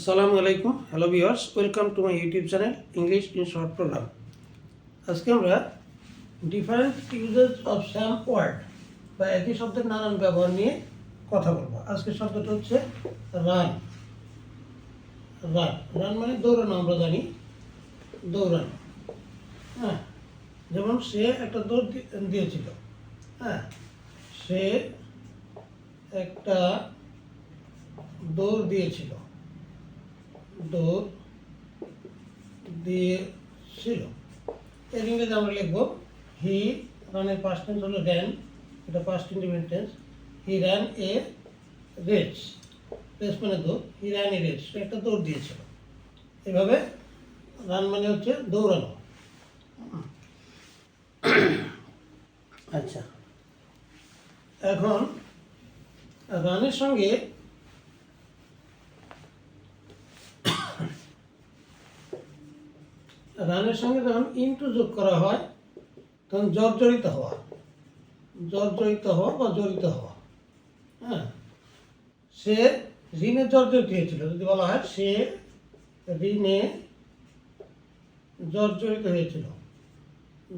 আসসালামু আলাইকুম। Hello viewers welcome to my YouTube channel English in short programme আজকে আমরা different uses of same word বা একই শব্দের নানান ব্যবহার নিয়ে কথা বলব। আজকে শব্দটা হচ্ছে রান রান রান মানে দৌড়ানো, আমরা জানি দৌড়ানো। হ্যাঁ যেমন সে একটা দৌড় দিয়েছিল। হ্যাঁ সে একটা দৌড় দিয়েছিল। দৌড় দিয়েছিল। এর ইংরেজি আমরা লিখব হি রানের পাস্ট টেন্স হলো র্যান এটা past independent tense he ran a race race মানে দৌড় হি র্যান এ রেস একটা দৌড় দিয়েছিল। এভাবে রান মানে হচ্ছে দৌড়ানো। আচ্ছা। এখন, রানের সঙ্গে রানের সঙ্গে যখন ইন্টু যোগ করা হয়, তখন জর্জরিত হওয়া। জর্জরিত হওয়া বা জড়িত হওয়া। হ্যাঁ? সে ঋণে জর্জরিত হয়েছিল। যদি বলা হয় সে ঋণে জর্জরিত হয়েছিল।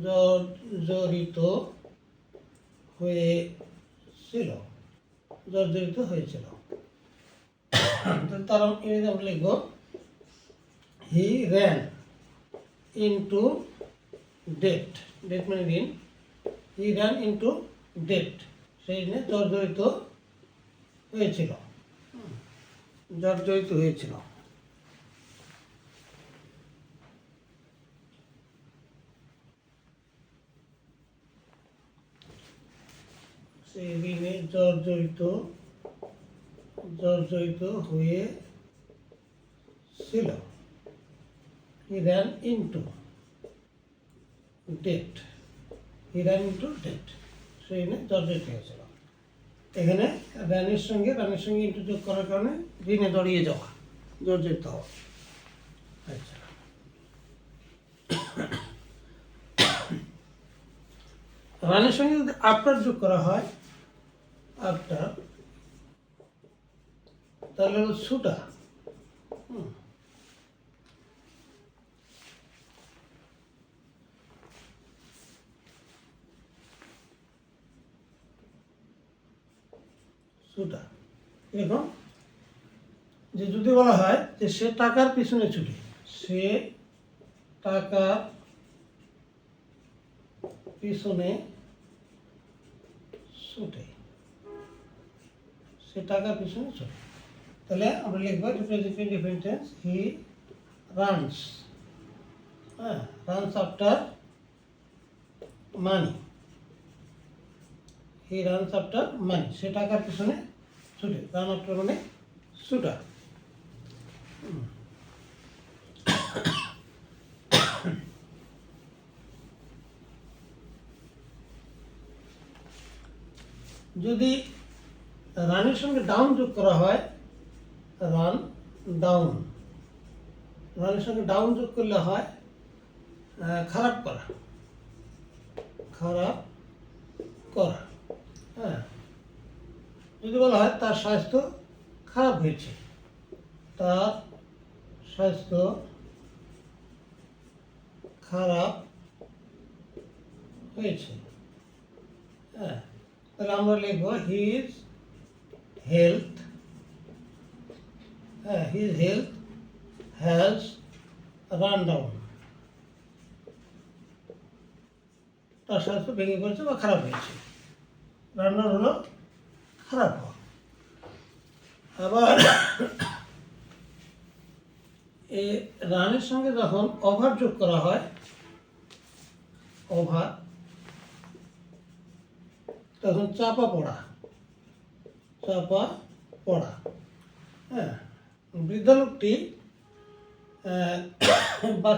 জর্জরিত হয়েছিল। জর্জরিত হয়েছিল। তার ইংরেজি আমরা লিখব, he ran into debt debt মানে ঋণ হি র্যান ইন্টু ডেট সেই ঋণে জর্জরিত হয়েছিল। জর্জরিত হয়েছিল। সেই ঋণে জর্জরিত জর্জরিত হয়ে he ran into debt he ran into debt সেই ঋণে জর্জরিত হয়েছিল এখানে র্যানের সঙ্গে, রানের সঙ্গে ইন্টু যোগ করার কারণে ঋণে জড়িয়ে যাওয়া জর্জরিত হওয়া আচ্ছা। রানের সঙ্গে যদি আফটার যোগ করা হয় আফটার তাহলে হলো সুটা হুম। সুটা এরকম যে যদি বলা হয় যে সে টাকার পিছনে ছুটে, সে টাকার পিছনে ছুটে। সে টাকার পিছনে ছুটে। তাহলে আমরা লিখব representing different tense he runs হ্যাঁ runs after money he runs after money সে টাকার পিছনে ছুটে রান আফটার মানে ছুটা। যদি রানের সঙ্গে ডাউন যোগ করা হয় রান ডাউন রানের সঙ্গে ডাউন যোগ করলে হয় খারাপ করা। খারাপ করা। হ্যাঁ। যদি বলা হয় তার স্বাস্থ্য খারাপ হয়েছে, তার স্বাস্থ্য খারাপ হয়েছে। হ্যাঁ তাহলে আমরা লিখব হিজ হেলথ হ্যাঁ his health has run down তার স্বাস্থ্য ভেঙে পড়েছে বা খারাপ হয়েছে। রান্নার হলো খারাপ আবার এই রানের সঙ্গে যখন ওভার যোগ করা হয়, ওভার, তখন চাপা পড়া চাপা পড়া। হ্যাঁ বৃদ্ধ লোকটি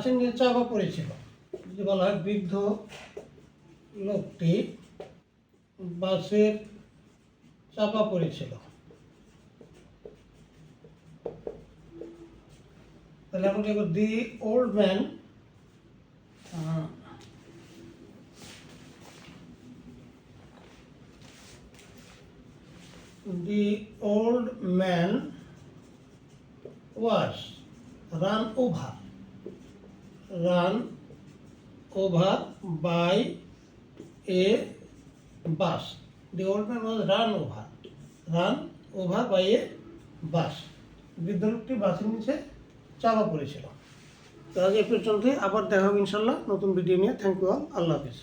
নিয়ে চাপা পড়েছিল। বলা হয় বৃদ্ধ লোকটি বাসের চাপা পড়েছিল। তাহলে আমরা লিখব the old man the old man was, run over run over by a bus. The old man was run over run over by a bus বৃদ্ধ লোকটি বাসের নিচে চাপা পড়েছিল। তো আজ এ পর্যন্তই আবার দেখা হবে ইনশাল্লাহ। নতুন ভিডিও নিয়ে। থ্যাংক ইউ অল আল্লাহ হাফিজ।